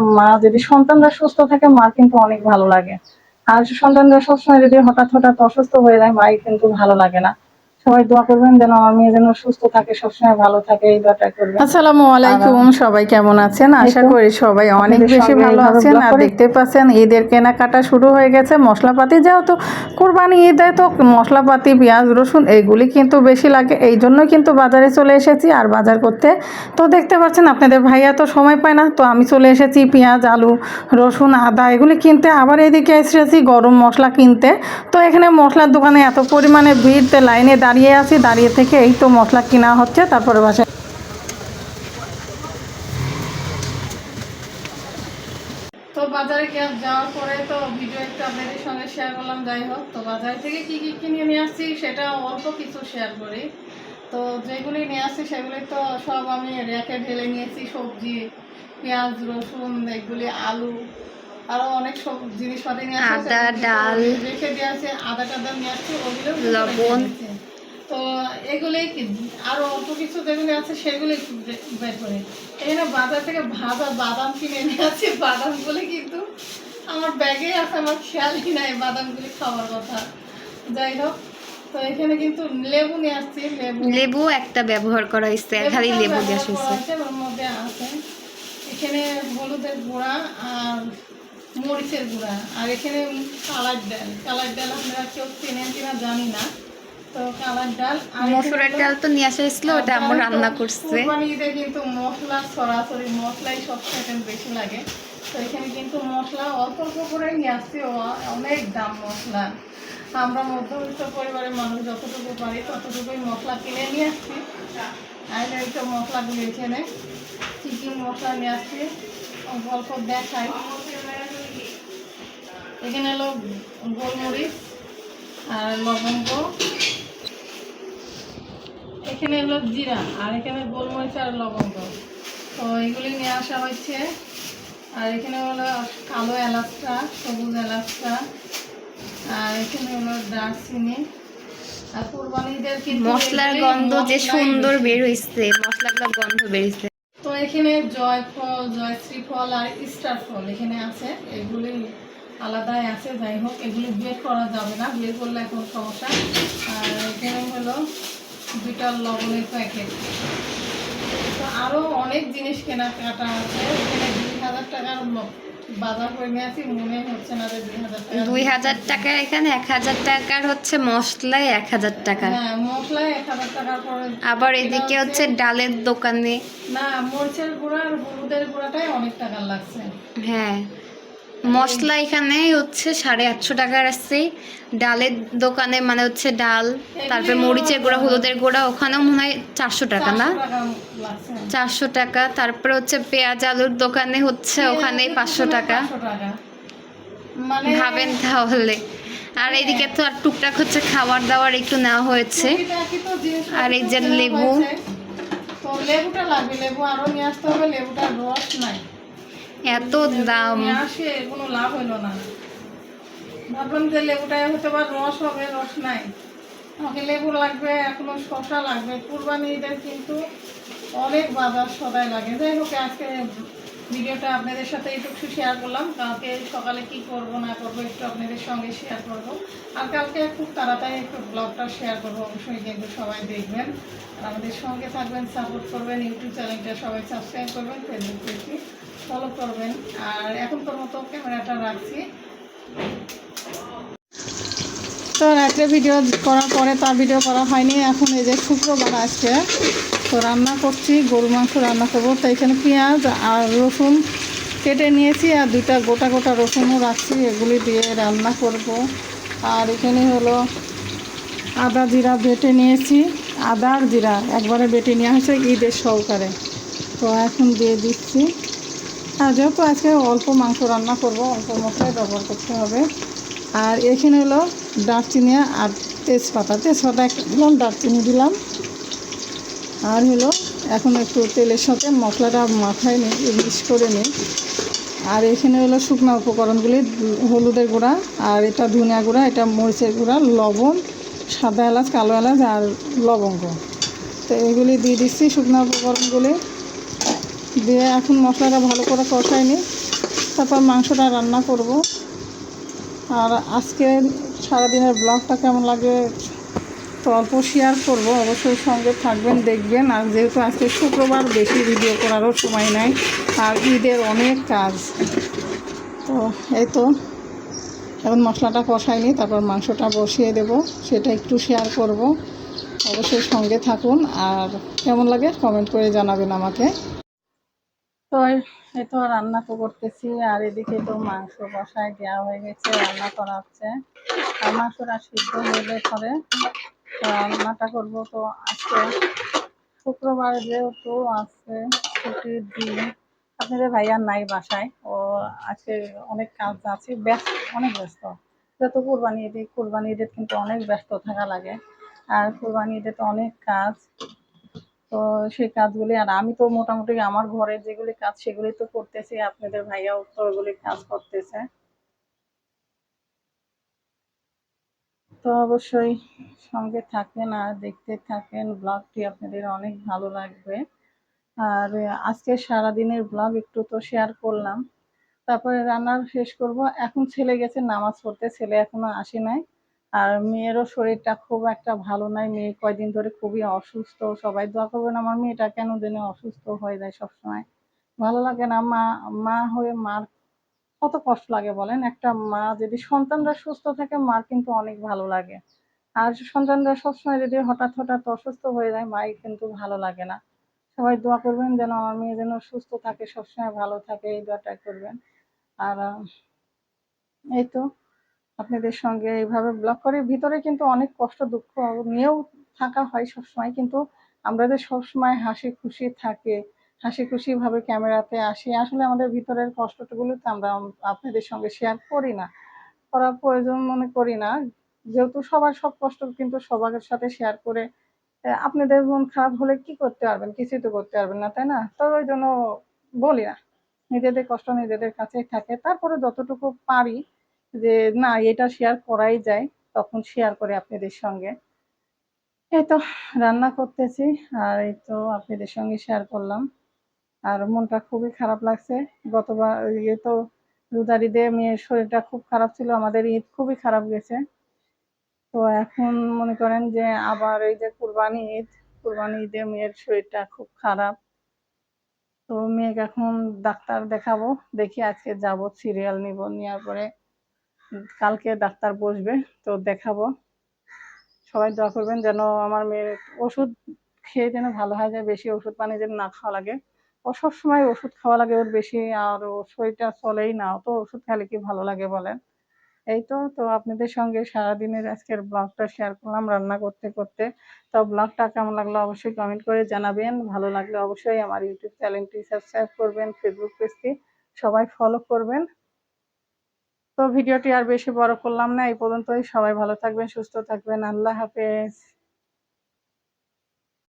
মা, যদি সন্তানরা সুস্থ থাকে, মা কিন্তু অনেক ভালো লাগে। আর সন্তানরা সবসময় যদি হঠাৎ হঠাৎ অসুস্থ হয়ে যায়, মাই কিন্তু ভালো লাগে না। সবাই দোয়া করবেন যেন আমার মেয়ে যেন সুস্থ থাকে সবসময় ভালো থাকে এই দোয়াটা করবেন। আসসালামু আলাইকুম সবাই কেমন আছেন? আশা করি সবাই অনেক বেশি ভালো আছেন। আর দেখতে পাচ্ছেন ঈদের কেনাকাটা শুরু হয়ে গেছে। মশলাপাতি যেহেতু কোরবানি ঈদে তো মশলাপাতি পেঁয়াজ রসুন এইগুলি কিন্তু বেশি লাগে। এই জন্য কিন্তু বাজারে চলে এসেছি। আর বাজার করতে তো দেখতে পাচ্ছেন আপনাদের ভাইয়া তো সময় পায় না। তো আমি চলে এসেছি পেঁয়াজ আলু রসুন আদা এগুলি কিনতে। আবার এদিকে এসেছি গরম মশলা কিনতে। তো এখানে মশলার দোকানে এত পরিমাণে ভিড়তে লাইনে দাঁড়িয়ে আছি দাঁড়িয়ে থেকে এই তো মশলা কিনা হচ্ছে তারপরে বাসায় তো বাজারে যাওয়ার পরে তো ভিডিও একটু আপনাদের সঙ্গে শেয়ার করলাম যাই হোক তো বাজার থেকে কি কি কিনে নিয়ে আসছি সেটা অল্প কিছু শেয়ার করি তো যেগুলি নিয়ে আসছি সেগুলি তো সব আমি র্যাকে ঢেলে নিয়েছি সবজি পেঁয়াজ রসুন এগুলি আলু আরও অনেক সব জিনিসপাতি নিয়ে আসছি আদা, ডাল। রেখে দিয়ে আছে আদা টাদা নিয়ে আসছি ওগুলো লবণ। তো এগুলি কি আরও অল্প কিছু যেগুলি আছে সেগুলি বের করে। এখানে বাজার থেকে ভাজা বাদাম কিনে নিয়ে আসছি বাদামগুলি কিন্তু আমার ব্যাগে আছে আমার খেয়ালই নাই বাদামগুলি খাওয়ার কথা। যাই হোক তো এখানে কিন্তু লেবু নিয়ে আসছি লেবু। লেবু একটা ব্যবহার করা হয়েছে খালি লেবু দিয়ে আসছে ওর মধ্যে আছে। এখানে হলুদের গুঁড়া আর মরিচের গুঁড়া। আর এখানে কালার ডাল কালার ডাল আপনারা কেউ চেনেন কিনা জানি না। মসুরের ডাল তো নিয়ে আসা হয়েছিল ওটা তো, রান্না করছে। কিন্তু মশলা সরাসরি মশলাই সবচেয়ে এখন বেশি লাগে। তো এখানে কিন্তু মশলা অল্প অল্প করে নিয়ে আসছি অনেক দাম মশলা। আমরা মধ্যবিত্ত পরিবারের মানুষ যতটুকু পারি ততটুকুই মশলা কিনে নিয়ে আসছি। আর এই তো মশলাগুলো এখানে। কী কী মশলা নিয়ে আসছি অল্প অল্প দেখাই। এখানে হলো গোলমরিচ আর লবঙ্গ। এখানে হলো জিরা আর এখানে গোলমরিচ আর লবঙ্গ। তো এগুলি নিয়ে আসা হয়েছে। আর এখানে হলো কালো এলাচটা সবুজ এলাচটা। আর এখানে হলো দারচিনি। আর কোরবানিদের মশলার গন্ধ যে সুন্দর বের হয়েছে মশলাগুলোর গন্ধ বেরিয়েছে তো এখানে জয়ফল জয়শ্রী ফল আর স্টার ফল এখানে আছে। এগুলি আলাদাই আছে যাই হোক এগুলি বের করা যাবে না। বের করলে এখন সমস্যা। আর এখানে হলো দুইটা লবণের প্যাকেট তো আরও অনেক জিনিস কেনাকাটা আছে। এখানে দুই হাজার টাকার বাজার করে নিয়ে আসি মনে হচ্ছে না যে দুই হাজার টাকা দুই হাজার টাকা এখানে এক হাজার টাকার হচ্ছে মশলায় এক হাজার টাকা। হ্যাঁ মশলায় এক হাজার টাকার পরে আবার এদিকে হচ্ছে ডালের দোকানে। না মরিচের গুঁড়া আর হলুদের গুঁড়াটাই অনেক টাকা লাগছে। হ্যাঁ। মশলা এখানে হচ্ছে সাড়ে আটশো টাকার আসছে ডালের দোকানে মানে হচ্ছে ডাল তারপরে মরিচের গুঁড়া হলুদের গুঁড়া ওখানেও মনে হয় চারশো টাকা না? 400 টাকা লাগছে। চারশো টাকা তারপরে হচ্ছে পেঁয়াজ আলুর দোকানে হচ্ছে ওখানে পাঁচশো টাকা। 500 টাকা। মানে ভাবেন তাহলে। আর এদিকে তো আর টুকটাক হচ্ছে খাবার দাবার একটু নেওয়া হয়েছে। আর এই যে লেবু। লেবুটা লাগবে লেবু আরও নিয়ে আসতে হবে লেবুটার রস নাই। এত দাম। আসে, কোনো লাভ হলো না। ভাবলাম যে লেবুটায় হয়তো বা রস হবে, রস নাই। আমাকে লেবু লাগবে, এখনও শশা লাগবে। কুরবানি ঈদের কিন্তু অনেক বাজার সদাই লাগে। যাই হোক, আজকে ভিডিওটা আপনাদের সাথে একটু শেয়ার করলাম। কালকে সকালে কি করব, না করব, একটু আপনাদের সঙ্গে শেয়ার করব। আর কালকে খুব তাড়াতাড়ি একটু ব্লগটা শেয়ার করব। অবশ্যই কিন্তু সবাই দেখবেন। আর আমাদের সঙ্গে থাকবেন সাপোর্ট করবেন, ইউটিউব চ্যানেলটা সবাই সাবস্ক্রাইব করবেন ফেসবুক পেজটি ফলো করবেন। আর এখনকার মতো ক্যামেরাটা রাখছি। তো রাত্রে ভিডিও করার পরে তার ভিডিও করা হয়নি। এখন এই যে শুক্রবার আজকে, তো রান্না করছি গরু মাংস রান্না করব। তো এখানে পেঁয়াজ আর রসুন কেটে নিয়েছি, আর দুইটা গোটা গোটা রসুনও রাখছি। এগুলি দিয়ে রান্না করব। আর এখানে হলো আদা জিরা বেটে নিয়েছি। আদা আর জিরা একবারে বেটে নেওয়া হয়েছে ঈদের সহকারে। তো এখন দিয়ে দিচ্ছি। আর যেহেতু আজকে অল্প মাংস রান্না করব, অল্প মশলাই ব্যবহার করতে হবে। আর এখানে হলো দারচিনি আর তেজপাতা। তেজপাতা দিলাম, দারচিনি দিলাম। আর হলো এখন একটু তেলের সাথে মশলাটা মাথায় নিই মিক্স করে নিই আর এখানে হলো শুকনো উপকরণগুলি, হলুদের গুঁড়া আর এটা ধনিয়া গুঁড়া, এটা মরিচের গুঁড়া, লবণ, সাদা এলাচ, কালো এলাচ আর লবঙ্গ। তো এগুলি দিয়ে দিচ্ছি শুকনো উপকরণগুলি। দিয়ে এখন মশলাটা ভালো করে কষাই নিই তারপর মাংসটা রান্না করব। আর আজকে সারাদিনের ব্লগটা কেমন লাগে তো অল্প শেয়ার করব। অবশ্যই সঙ্গে থাকবেন, দেখবেন। আর যেহেতু আজকে শুক্রবার, বেশি ভিডিও করারও সময় নাই, আর ঈদের অনেক কাজ। তো এই তো, এখন মশলাটা কষাইনি, তারপর মাংসটা বসিয়ে দেব, সেটা একটু শেয়ার করব। অবশ্যই সঙ্গে থাকুন, আর কেমন লাগে কমেন্ট করে জানাবেন আমাকে। তো এই তো রান্না তো করতেছি, আর এদিকে তো মাংস বসায় দেওয়া হয়ে গেছে, রান্না করা হচ্ছে আর মাংসটা সিদ্ধ হলে পরে রান্নাটা করব তো আজকে। শুক্রবার যেহেতু আছে ছুটির দিন, আপনাদের ভাইয়া নাই বাসায়। ও আজকে অনেক কাজ আছে, ব্যস্ত, অনেক ব্যস্ত। যত কোরবানি ঈদে কোরবানি ঈদের কিন্তু অনেক ব্যস্ত থাকা লাগে। আর কোরবানি ঈদে তো অনেক কাজ। তো সেই কাজগুলি, আর আমি তো মোটামুটি আমার ঘরে যেগুলি কাজ সেগুলি তো করতেছি, আপনাদের ভাইয়াও তো ওগুলি কাজ করতেছে। তো অবশ্যই সঙ্গে থাকেন আর দেখতে থাকেন, ব্লগটি আপনাদের অনেক ভালো লাগবে। আর আজকে সারাদিনের ব্লগ একটু তো শেয়ার করলাম। তারপরে রান্নার শেষ করব। এখন ছেলে গেছে, নামাজ পড়তে, ছেলে এখনও আসে নাই। আর মেয়েরও শরীরটা খুব একটা ভালো নাই। মেয়ে কয়দিন ধরে খুবই অসুস্থ। সবাই দোয়া করবেন আমার মেয়েটা কেন যেন অসুস্থ হয়ে যায় সবসময়। ভালো লাগে না। মা মা হয়ে মার কত কষ্ট লাগে বলেন। একটা মা যদি সন্তানরা সুস্থ থাকে, মার কিন্তু অনেক ভালো লাগে। আর সন্তানরা সবসময় যদি হঠাৎ হঠাৎ অসুস্থ হয়ে যায় মাই কিন্তু ভালো লাগে না। সবাই দোয়া করবেন যেন আমার মেয়ে যেন সুস্থ থাকে, সবসময় ভালো থাকে, এই দোয়াটা করবেন। আর এই তো। আপনাদের সঙ্গে এইভাবে ব্লগ করে, ভিতরে কিন্তু অনেক কষ্ট দুঃখ নিয়েও থাকা হয় সবসময়, কিন্তু আমরা যে সবসময় হাসি খুশি থাকে। হাসি খুশি ভাবে ক্যামেরাতে আসি। আসলে আমাদের ভিতরের কষ্টগুলো তো আমরা আপনাদের সঙ্গে শেয়ার করি না। করার প্রয়োজন মনে করি না। যেহেতু সবার সব কষ্ট কিন্তু সবার সাথে শেয়ার করে আপনাদের মন খারাপ হলে কি করতে পারবেন? কিছুই তো করতে পারবেন না, তাই না? তো ওই জন্য বলি না। নিজেদের কষ্ট নিজেদের কাছেই থাকে। তারপরে যতটুকু পারি যে, না, এটা শেয়ার করাই যায়। তখন শেয়ার করে আপনাদের সঙ্গে। এই তো রান্না করতেছি, আর এই তো আপনাদের সঙ্গে শেয়ার করলাম। আর মনটা খুবই খারাপ লাগছে। গতবার ইয়ে তো রোজার ঈদে মেয়ের শরীরটা খুব খারাপ ছিল, আমাদের ঈদ খুবই খারাপ গেছে। তো এখন মনে করেন যে, আবার এই যে কুরবানি ঈদ, কুরবানি ঈদে মেয়ের শরীরটা খুব খারাপ। তো মেয়েকে এখন ডাক্তার দেখাবো, দেখি আজকে যাব, সিরিয়াল নিব, নেওয়ার পরে কালকে ডাক্তার বসবে, তো দেখাবো। সবাই দোয়া করবেন যেন আমার মেয়ের ওষুধ খেয়ে যেন ভালো হয়ে যায়, বেশি ওষুধ পানি যেন না খাওয়া লাগে। ও সবসময় ওষুধ খাওয়া লাগে ওর বেশি, আর ও শরীরটা চলেই না তো ওষুধ খেলে কি ভালো লাগে বলেন? এই তো তো আপনাদের সঙ্গে সারাদিনের আজকের ব্লগটা শেয়ার করলাম রান্না করতে করতে। তো ব্লগটা কেমন লাগল অবশ্যই কমেন্ট করে জানাবেন। ভালো লাগলে অবশ্যই আমার ইউটিউব চ্যানেলটি সাবস্ক্রাইব করবেন ফেসবুক পেজটি সবাই ফলো করবেন। তো ভিডিওটি আর বেশি বড় করলাম না, এই পর্যন্তই। সবাই ভালো থাকবেন, সুস্থ থাকবেন। আল্লাহ হাফেজ।